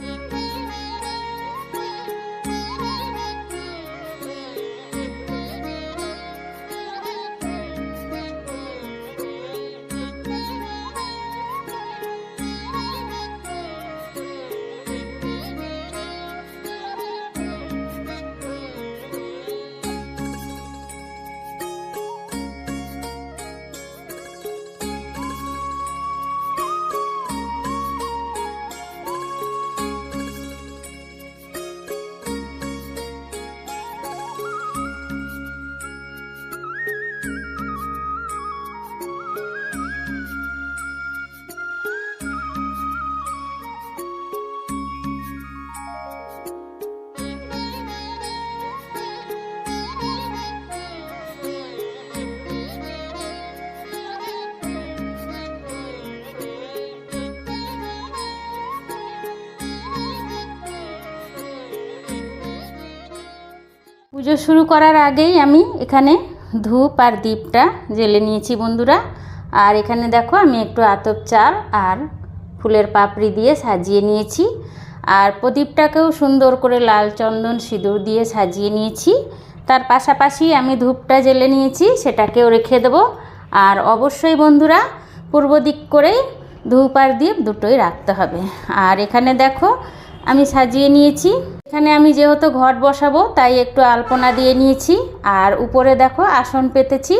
应该。পুজো শুরু করার আগেই আমি এখানে ধূপ আর দ্বীপটা জ্বেলে নিয়েছি বন্ধুরা। আর এখানে দেখো আমি একটু আতপ চাল আর ফুলের পাপড়ি দিয়ে সাজিয়ে নিয়েছি। আর প্রদীপটাকেও সুন্দর করে লাল চন্দন সিঁদুর দিয়ে সাজিয়ে নিয়েছি। তার পাশাপাশি আমি ধূপটা জ্বেলে নিয়েছি, সেটাকেও রেখে দেবো। আর অবশ্যই বন্ধুরা, পূর্ব দিক করেই ধূপ আর দ্বীপ দুটোই রাখতে হবে। আর এখানে দেখো আমি সাজিয়ে নিয়েছি। এখানে আমি যেহেতু ঘট বসাবো, তাই একটু আলপনা দিয়ে নিয়েছি। আর উপরে দেখো, আসন পেতেছি।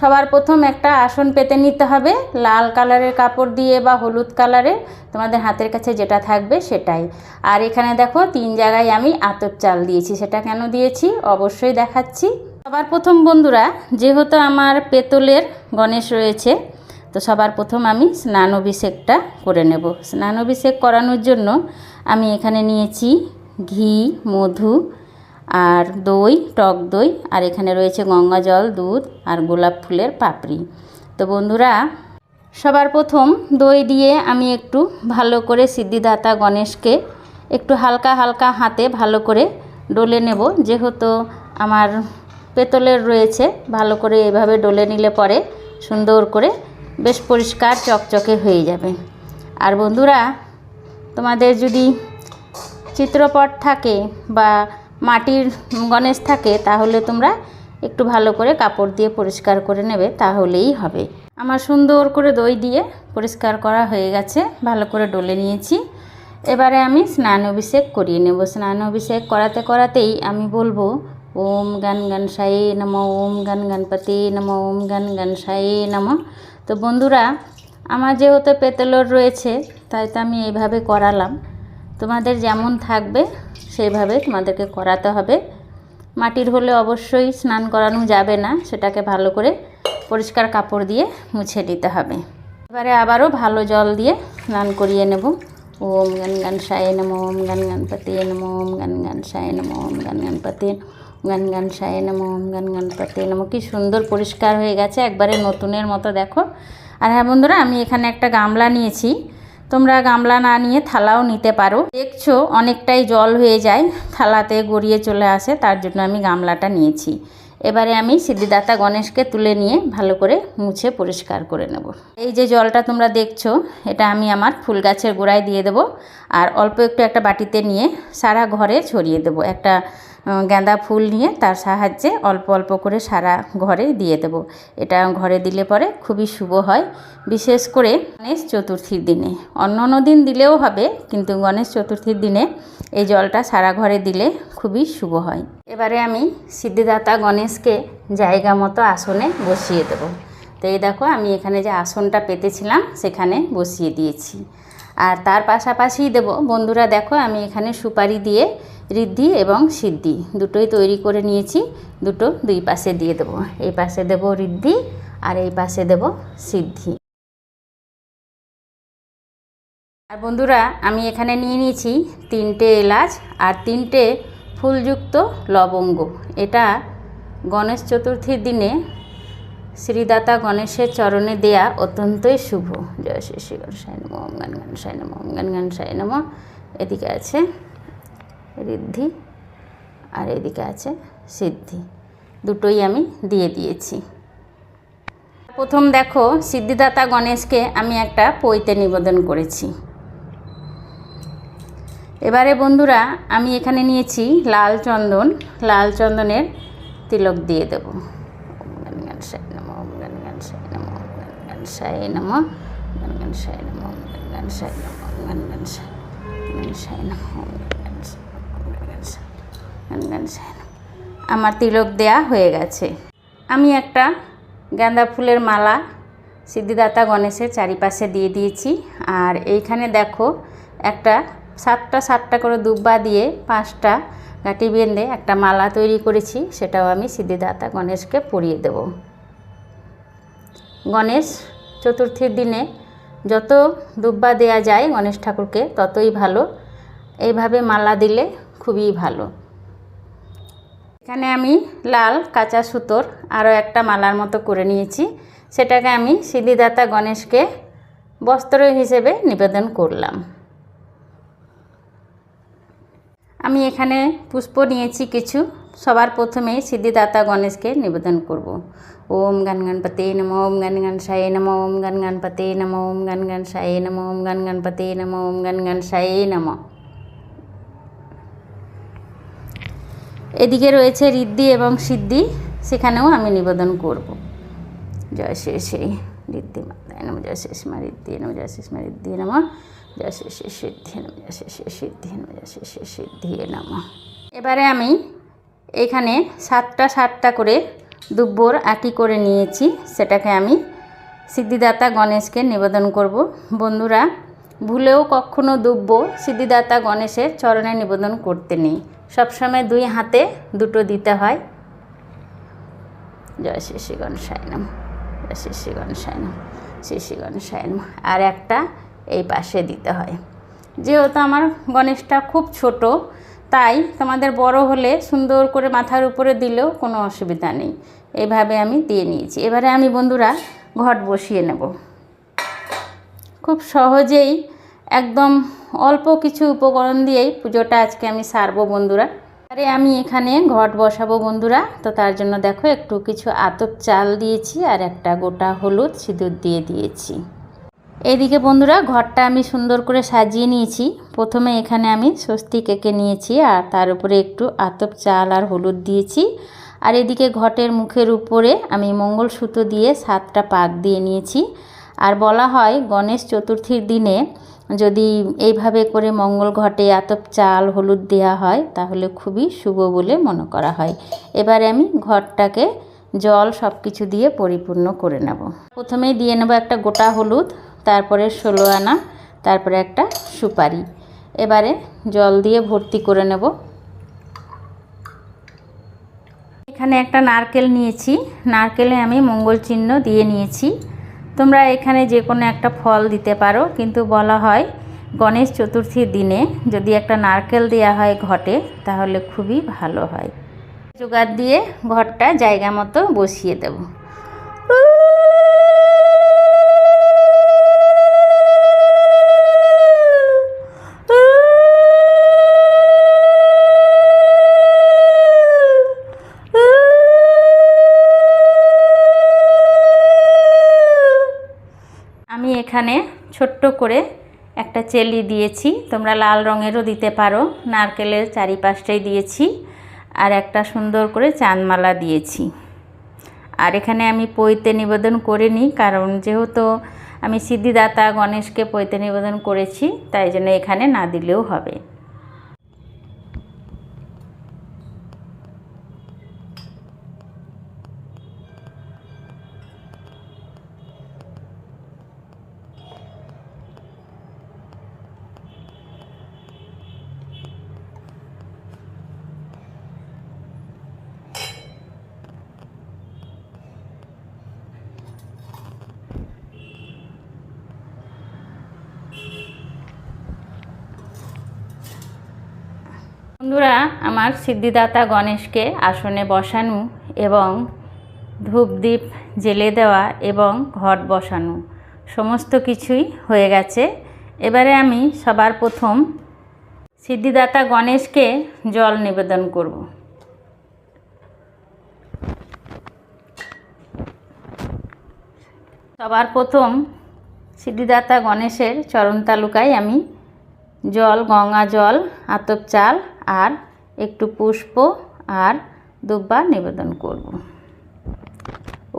সবার প্রথম একটা আসন পেতে নিতে হবে। লাল কালারের কাপড় দিয়ে বা হলুদ কালারের, তোমাদের হাতের কাছে যেটা থাকবে সেটাই। আর এখানে দেখো, তিন জায়গায় আমি আতপ চাল দিয়েছি। সেটা কেন দিয়েছি? অবশ্যই দেখাচ্ছি। সবার প্রথম বন্ধুরা, যেহেতু আমার পেতলের গণেশ রয়েছে তো সবার প্রথম আমি স্নান অভিষেকটা করে নেব। স্নান অভিষেক করানোর জন্য আমি এখানে নিয়েছি ঘি, মধু আর দই, টক দই আর এখানে রয়েছে গঙ্গা জল, দুধ আর গোলাপ ফুলের পাপড়ি। তো বন্ধুরা, সবার প্রথম দই দিয়ে আমি একটু ভালো করে সিদ্ধিদাতা গণেশকে একটু হালকা হালকা হাতে ভালো করে ডলে নেব। যেহেতু আমার পেতলের রয়েছে, ভালো করে এভাবে ডলে নিলে পরে সুন্দর করে বেশ পরিষ্কার, চকচকে হয়ে যাবে। আর বন্ধুরা, তোমাদের যদি চিত্রপট থাকে বা মাটির গণেশ থাকে, তাহলে তোমরা একটু ভালো করে কাপড় দিয়ে পরিষ্কার করে নেবে, তাহলেই হবে। আমার সুন্দর করে দই দিয়ে পরিষ্কার করা হয়ে গেছে, ভালো করে ডলে নিয়েছি। এবারে আমি স্নান অভিষেক করিয়ে নেব। স্নান অভিষেক করাতে করাতেই আমি বলব ওম গান সায়ে নম ওম গান গণপতি নম ওম গান সায়ে নম তো বন্ধুরা, আমার যেহেতু পেতলর রয়েছে, তাই তো আমি এইভাবে করালাম। তোমাদের যেমন থাকবে, সেইভাবে তোমাদেরকে করাতে হবে। মাটির হলে অবশ্যই স্নান করানো যাবে না, সেটাকে ভালো করে পরিষ্কার কাপড় দিয়ে মুছে দিতে হবে। এবারে আবারও ভালো জল দিয়ে স্নান করিয়ে নেব। ওম গান গান সায়ে নম, ওম গান গণপতি নম, ওম গান গান সায়ে ওম গান গণপতি গান গান সায়ে নম, ওম গান গণপতি নম। কি সুন্দর পরিষ্কার হয়ে গেছে, একবারে নতুনের মতো, দেখো। আর হ্যাঁ বন্ধুরা, আমি এখানে একটা গামলা নিয়েছি। তোমরা গামলা না নিয়ে থালাও নিতে পারো। দেখছ, অনেকটাই জল হয়ে যায়, থালাতে গড়িয়ে চলে আসে, তার জন্য আমি গামলাটা নিয়েছি। এবারে আমি সিদ্ধিদাতা গণেশকে তুলে নিয়ে ভালো করে মুছে পরিষ্কার করে নেব। এই যে জলটা তোমরা দেখছ, এটা আমি আমার ফুল গাছের গোড়ায় দিয়ে দেবো। আর অল্প একটু একটা বাটিতে নিয়ে সারা ঘরে ছড়িয়ে দেবো। একটা গাঁদা ফুল নিয়ে তার সাহায্যে অল্প অল্প করে সারা ঘরে দিয়ে দেবো। এটা ঘরে দিলে পরে খুবই শুভ হয়। বিশেষ করে গণেশ চতুর্থীর দিনে। অন্য অন্য দিন দিলেও হবে, কিন্তু গণেশ চতুর্থীর দিনে এই জলটা সারা ঘরে দিলে খুবই শুভ হয়। এবারে আমি সিদ্ধিদাতা গণেশকে জায়গা মতো আসনে বসিয়ে দেবো। তো এই দেখো, আমি এখানে যে আসনটা পেতেছিলাম, সেখানে বসিয়ে দিয়েছি। আর তার পাশাপাশি দেব, বন্ধুরা দেখো, আমি এখানে সুপারি দিয়ে ঋদ্ধি এবং সিদ্ধি। দুটোই তৈরি করে নিয়েছি। দুটো দুই পাশে দিয়ে দেবো। এই পাশে দেব ঋদ্ধি আর এই পাশে দেব সিদ্ধি। আর বন্ধুরা, আমি এখানে নিয়ে নিয়েছি তিনটে এলাচ আর তিনটে ফুলযুক্ত লবঙ্গ। এটা গণেশ চতুর্থীর দিনে শ্রীদাতা গণেশের চরণে দেয়া অত্যন্তই শুভ। জয় শ্রী শ্রী গণেশায় নম, ওম গান গণেশায় নম, ওম গান গণেশায় নম। এদিকে আছে ঋদ্ধি আর এদিকে আছে সিদ্ধি। দুটোই আমি দিয়ে দিয়েছি। প্রথম দেখো, সিদ্ধিদাতা গণেশকে আমি একটা পৈতে নিবেদন করেছি। এবারে বন্ধুরা, আমি এখানে নিয়েছি লাল চন্দন। লাল চন্দনের তিলক দিয়ে দেবো। সাই নমঃ সাই নমঃ সাই নমঃ সাই নমঃ সাই নমঃ। আমার তিলক দেয়া হয়ে গেছে। আমি একটা গাঁদা ফুলের মালা সিদ্ধিদাতা গণেশের চারিপাশে দিয়ে দিয়েছি। আর এইখানে দেখো, একটা সাতটা সাতটা করে দুব্বা দিয়ে পাঁচটা গাঁটি বেঁধে একটা মালা তৈরি করেছি, সেটাও আমি সিদ্ধিদাতা গণেশকে পরিয়ে দেব। গণেশ চতুর্থীর দিনে যত দুব্বা দেয়া যায় গণেশ ঠাকুরকে, ততই ভালো। এইভাবে মালা দিলে খুবই ভালো। এখানে আমি লাল কাঁচা সুতোর আরও একটা মালার মতো করে নিয়েছি। সেটাকে আমি সিদ্ধিদাতা গণেশকে বস্ত্র হিসেবে নিবেদন করলাম। আমি এখানে পুষ্প নিয়েছি কিছু। সবার প্রথমে সিদ্ধিদাতা গণেশকে নিবেদন করব। ওম গান গণপতি নম, ওম গান গণ সায়ে নম, ওম গান গণপতি নম, ওম গান গণ সায়ে নম, ওম গান গণপতি নম, ওম গান গণ সায়ে নম। এদিকে রয়েছে ঋদ্ধি এবং সিদ্ধি, সেখানেও আমি নিবেদন করব। জয় শ্রী শ্রী ঋদ্ধি মাতায় নম। জয় শ্রী শ্রী মা ঋদ্ধি নম। জয় শ্রী শ্রী মা ঋদ্ধি নম। জয় শ্রী শ্রী সিদ্ধি নম। জয় শ্রী শ্রী সিদ্ধি নম। জয় শ্রী শ্রী সিদ্ধি নম। এবারে আমি এখানে সাতটা সাতটা করে দুব্বর আটি করে নিয়েছি। সেটাকে আমি সিদ্ধিদাতা গণেশকে নিবেদন করব। বন্ধুরা, ভুলেও কখনো দুব্ব সিদ্ধিদাতা গণেশের চরণে নিবেদন করতে নেই। সবসময় দুই হাতে দুটো দিতে হয়। জয় শ্রী শ্রী গণেশায় নম, জয় শ্রী শ্রী গণেশায় নম, শ্রী শ্রী গণেশায় নম। আর একটা এই পাশে দিতে হয়। যেহেতু আমার গণেশটা খুব ছোট, তাই তোমাদের বড় হলে সুন্দর করে মাথার উপরে দিলেও কোনো অসুবিধা নেই। এইভাবে আমি দিয়ে নিয়েছি। এবারে আমি বন্ধুরা ঘট বসিয়ে নেব। খুব সহজেই একদম অল্প কিছু উপকরণ দিয়েই পুজোটা আজকে আমি সারবো বন্ধুরা। আরে আমি এখানে ঘট বসাবো বন্ধুরা। তো তার জন্য দেখো একটু কিছু আতপ চাল দিয়েছি আর একটা গোটা হলুদ সিঁদুর দিয়ে দিয়েছি। এইদিকে বন্ধুরা ঘরটা আমি সুন্দর করে সাজিয়ে নিয়েছি। প্রথমে এখানে আমি স্বস্তি কেকে নিয়েছি আর তার উপরে একটু আতপ চাল আর হলুদ দিয়েছি। আর এদিকে ঘটের মুখের উপরে আমি মঙ্গলসূত্র দিয়ে সাতটা পাক দিয়ে নিয়েছি। আর বলা হয় গণেশ চতুর্থীর দিনে যদি এইভাবে করে মঙ্গল ঘটে আতপ চাল, হলুদ দেওয়া হয়, তাহলে খুবই শুভ বলে মনে করা হয়। এবারে আমি ঘরটাকে জল সব কিছু দিয়ে পরিপূর্ণ করে নেব। প্রথমেই দিয়ে নেব একটা গোটা হলুদ, তারপরে ষোলো আনা, তারপরে একটা সুপারি। এবারে জল দিয়ে ভর্তি করে নেব। এখানে একটা নারকেল নিয়েছি। নারকেলে আমি মঙ্গল চিহ্ন দিয়ে নিয়েছি। তোমরা এখানে যে কোনো একটা ফল দিতে পারো, কিন্তু বলা হয় গণেশ চতুর্থীর দিনে যদি একটা নারকেল দেওয়া হয় ঘটে, তাহলে খুবই ভালো হয়। জোগাড় দিয়ে ঘরটা জায়গা মতো বসিয়ে দেব। এখানে ছোট্ট করে একটা চেলি দিয়েছি। তোমরা লাল রঙেরও দিতে পারো। নারকেলের চারিপাশটাই দিয়েছি আর একটা সুন্দর করে চাঁদমালা দিয়েছি। আর এখানে আমি পৈতে নিবেদন করিনি, কারণ যেহেতু আমি সিদ্ধিদাতা গণেশকে পৈতে নিবেদন করেছি, তাই জন্য এখানে না দিলেও হবে। বন্ধুরা, আমার সিদ্ধিদাতা গণেশকে আসনে বসানো এবং ধূপদীপ জেলে দেওয়া এবং ঘট বসানো। সমস্ত কিছুই হয়ে গেছে। এবারে আমি সবার প্রথম সিদ্ধিদাতা গণেশকে জল নিবেদন করব। সবার প্রথম সিদ্ধিদাতা গণেশের চরণ তালুকায় আমি জল, গঙ্গা জল, আতপ চাল আর একটু পুষ্প আর দুব্বা নিবেদন করব।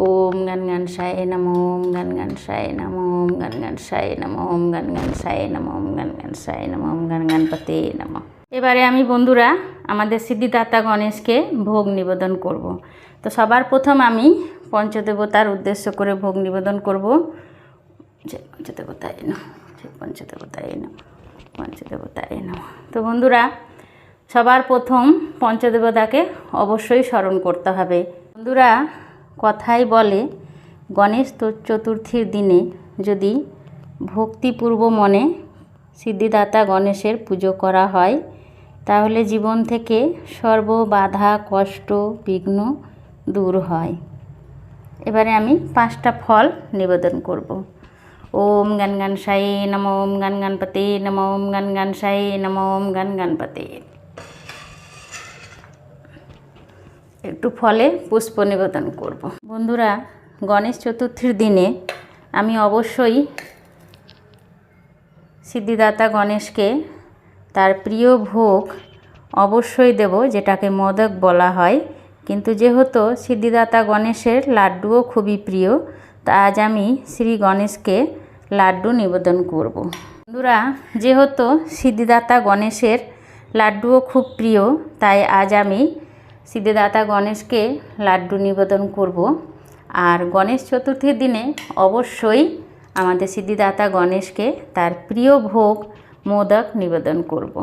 ওম গান গান সায় নম, ওম গান গান সায় নম, ওম গান গান সায় নম, ওম গান গান সায় নম, ওম গান গান সায় নম, ওম গান গান পতে নম। এবারে আমি বন্ধুরা, আমাদের সিদ্ধিদাতা গণেশকে ভোগ নিবেদন করব। তো সবার প্রথম আমি পঞ্চদেবতার উদ্দেশ্য করে ভোগ নিবেদন করব। জয় পঞ্চদেবতায় নম জয় পঞ্চদেবতায় নম পঞ্চদেবতায় নম। তো বন্ধুরা সবার প্রথম পঞ্চদেবতাকে অবশ্যই স্মরণ করতে হবে। বন্ধুরা, কথাই বলে, গণেশ চতুর্থীর দিনে যদি ভক্তিপূর্ব মনে সিদ্ধিদাতা গণেশের পুজো করা হয়, তাহলে জীবন থেকে সর্ব বাধা, কষ্ট, বিঘ্ন দূর হয়। এবারে আমি পাঁচটা ফল নিবেদন করব। ওম গান গান সাই নম, ওম গান গণপতি নম, ওম গান গান সাই নম, ওম গান গণপতি একটু ফলে পুষ্প নিবেদন করব। বন্ধুরা, গণেশ চতুর্থীর দিনে আমি অবশ্যই সিদ্ধিদাতা গণেশকে তার প্রিয় ভোগ অবশ্যই দেব, যেটাকে মোদক বলা হয়। কিন্তু যেহেতু সিদ্ধিদাতা গণেশের লাড্ডুও খুবই প্রিয়, তা আজ আমি শ্রী গণেশকে লাড্ডু নিবেদন করব। বন্ধুরা, যেহেতু সিদ্ধিদাতা গণেশের লাড্ডুও খুব প্রিয়, তাই আজ আমি সিদ্ধিদাতা গণেশকে লাড্ডু নিবেদন করব। আর গণেশ চতুর্থীর দিনে অবশ্যই আমাদের সিদ্ধিদাতা গণেশকে তার প্রিয় ভোগ মোদক নিবেদন করব।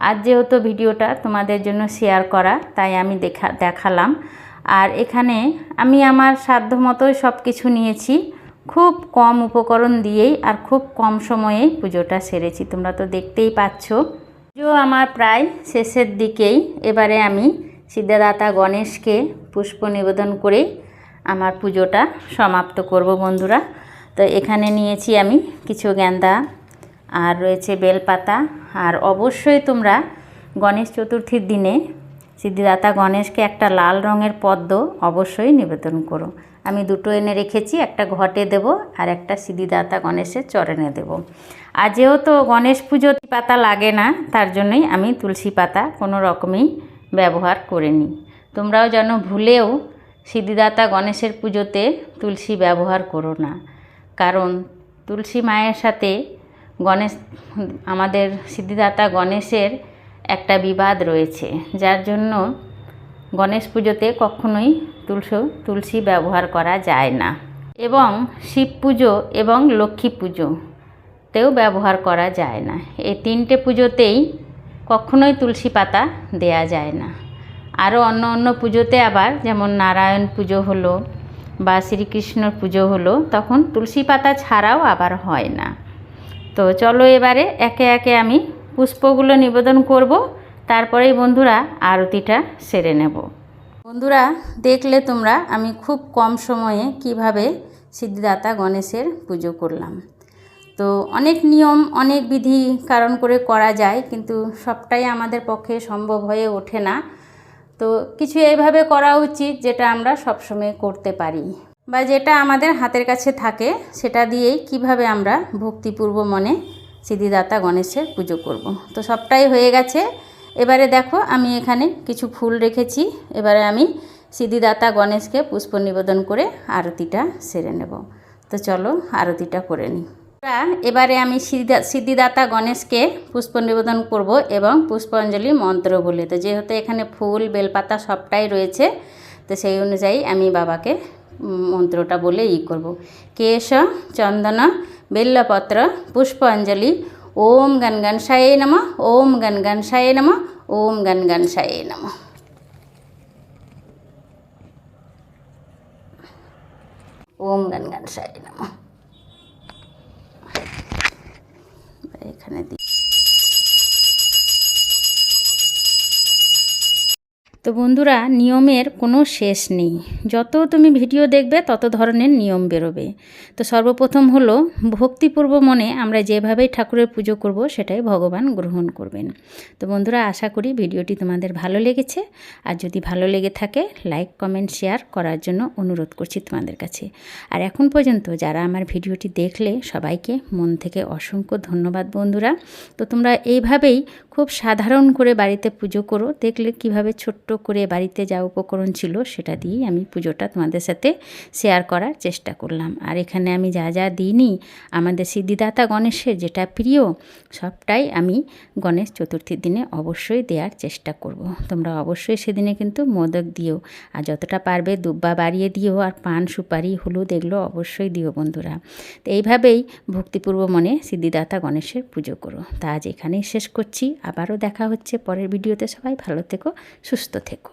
আজ যেহেতু ভিডিওটা তোমাদের জন্য শেয়ার করা, তাই আমি দেখা, দেখালাম। আর এখানে আমি আমার সাধ্য মতোই সব কিছু নিয়েছি। খুব কম উপকরণ দিয়েই আর খুব কম সময়েই পুজোটা সেরেছি। তোমরা তো দেখতেই পাচ্ছ। পুজো আমার প্রায় শেষের দিকেই। এবারে আমি সিদ্ধাদাতা গণেশকে পুষ্প নিবেদন করে আমার পুজোটা সমাপ্ত করব বন্ধুরা। তো এখানে নিয়েছি আমি কিছু গেন্দা, আর রয়েছে বেলপাতা, আর অবশ্যই তোমরা গণেশ চতুর্থীর দিনে সিদ্ধিদাতা গণেশকে একটা লাল রঙের পদ্ম অবশ্যই নিবেদন করো। আমি দুটো এনে রেখেছি, একটা ঘটে দেব আর একটা সিদ্ধিদাতা গণেশের চরণে দেব। আর যেহেতু গণেশ পুজো পাতা লাগে না, তার জন্যই আমি তুলসী পাতা কোনো রকমই ব্যবহার করিনি তোমরাও যেন ভুলেও সিদ্ধিদাতা গণেশের পুজোতে তুলসী ব্যবহার করো না। কারণ তুলসী মায়ের সাথে গণেশ, আমাদের সিদ্ধিদাতা গণেশের একটা বিবাদ রয়েছে, যার জন্য গণেশ পুজোতে কখনোই তুলসী তুলসী ব্যবহার করা যায় না। এবং শিব পুজো এবং লক্ষ্মী পুজোতেও ব্যবহার করা যায় না। এই তিনটে পুজোতেই কখনোই তুলসী পাতা দেয়া যায় না। আরও অন্য অন্য পুজোতে আবার যেমন নারায়ণ পুজো হলো বা শ্রীকৃষ্ণর পুজো হলো, তখন তুলসী পাতা ছাড়াও আবার হয় না। তো চলো এবারে একে একে আমি পুষ্পগুলো নিবেদন করব, তারপরেই বন্ধুরা আরতিটা সেরে নেব। বন্ধুরা, দেখলে তোমরা আমি খুব কম সময়ে কীভাবে সিদ্ধিদাতা গণেশের পুজো করলাম। তো অনেক নিয়ম, অনেক বিধি কারণ করে করা যায়, কিন্তু সবটাই আমাদের পক্ষে সম্ভব হয়ে ওঠে না। তো কিছু এইভাবে করা উচিত যেটা আমরা সবসময় করতে পারি। বা যেটা আমাদের হাতের কাছে থাকে, সেটা দিয়েই কীভাবে আমরা ভক্তিপূর্ব মনে সিদ্ধিদাতা গণেশের পুজো করব। তো সবটাই হয়ে গেছে। এবারে দেখো, আমি এখানে কিছু ফুল রেখেছি। এবারে আমি সিদ্ধিদাতা গণেশকে পুষ্প নিবেদন করে আরতিটা সেরে নেব। তো চলো, আরতিটা করে নিই। এবারে আমি সিদ্ধা- সিদ্ধিদাতা গণেশকে পুষ্প নিবেদন করব এবং পুষ্পাঞ্জলি মন্ত্র বলে। তো যেহেতু এখানে ফুল, বেলপাতা সবটাই রয়েছে, তো সেই অনুযায়ী আমি বাবাকে মন্ত্রটা বলে ই করব। কেশ, চন্দন, বেল্লপত্র, পুষ্পাঞ্জলি, ওম গণ গণসায়ে নম, ওম গণ গণসায়ে নম, ওম গণ গণসায়ে নম। ওম গণ গণসায়ে নম। এখানে দিই। তো বন্ধুরা, নিয়মের কোনো শেষ নেই। যত তুমি ভিডিও দেখবে, তত ধরনের নিয়ম বেরোবে। তো সর্বপ্রথম হলো, ভক্তিপূর্ব মনে আমরা যেভাবেই ঠাকুরের পুজো করব, সেটাই ভগবান গ্রহণ করবেন। তো বন্ধুরা, আশা করি ভিডিওটি তোমাদের ভালো লেগেছে। আর যদি ভালো লেগে থাকে, লাইক, কমেন্ট, শেয়ার করার জন্য অনুরোধ করছি তোমাদের কাছে। আর এখন পর্যন্ত যারা আমার ভিডিওটি দেখলে, সবাইকে মন থেকে অসংখ্য ধন্যবাদ বন্ধুরা। তো তোমরা এইভাবেই খুব সাধারণ করে বাড়িতে পুজো করো। দেখলে কীভাবে ছোট্ট করে বাড়িতে যা উপকরণ ছিল সেটা দিয়েই আমি পুজোটা তোমাদের সাথে শেয়ার করার চেষ্টা করলাম। আর এখানে আমি যা যা দিইনি, আমাদের সিদ্ধিদাতা গণেশের যেটা প্রিয়, সবটাই আমি গণেশ চতুর্থীর দিনে অবশ্যই দেওয়ার চেষ্টা করব। তোমরা অবশ্যই সেদিনে কিন্তু মোদক দিও। আর যতটা পারবে দুব্বা বাড়িয়ে দিও, আর পান, সুপারি, হলুদ এগুলো অবশ্যই দিও বন্ধুরা। তো এইভাবেই ভক্তিপূর্ব মনে সিদ্ধিদাতা গণেশের পুজো করো। তা আজ এখানেই শেষ করছি। আবারও দেখা হচ্ছে পরের ভিডিওতে। সবাই ভালো থেকো, সুস্থ থেকো